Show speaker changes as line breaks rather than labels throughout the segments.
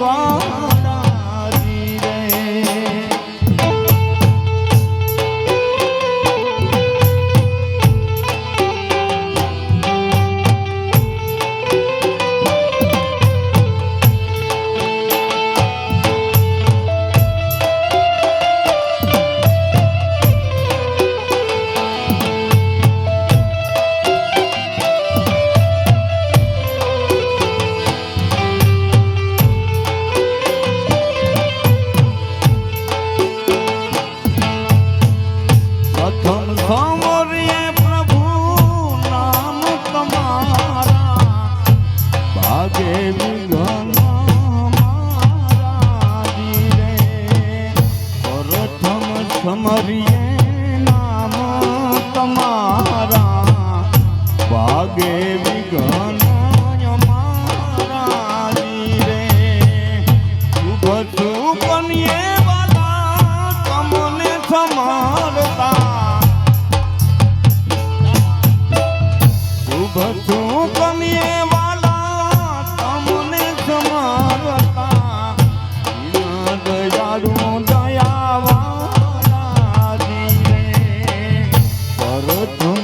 wrong. સમરીએ નામ તમારા ભાગે વિઘન ભજું કમીએ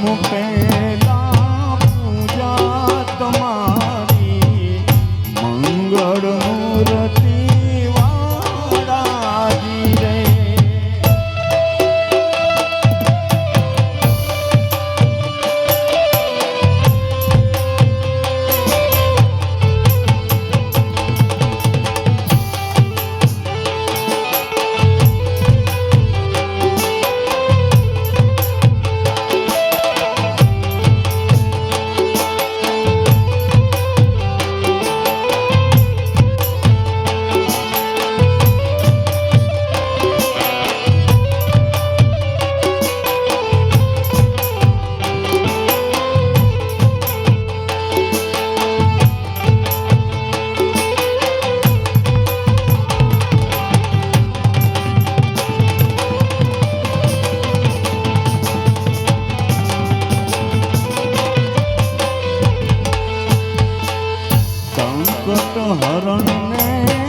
mujer. সংকট হরণে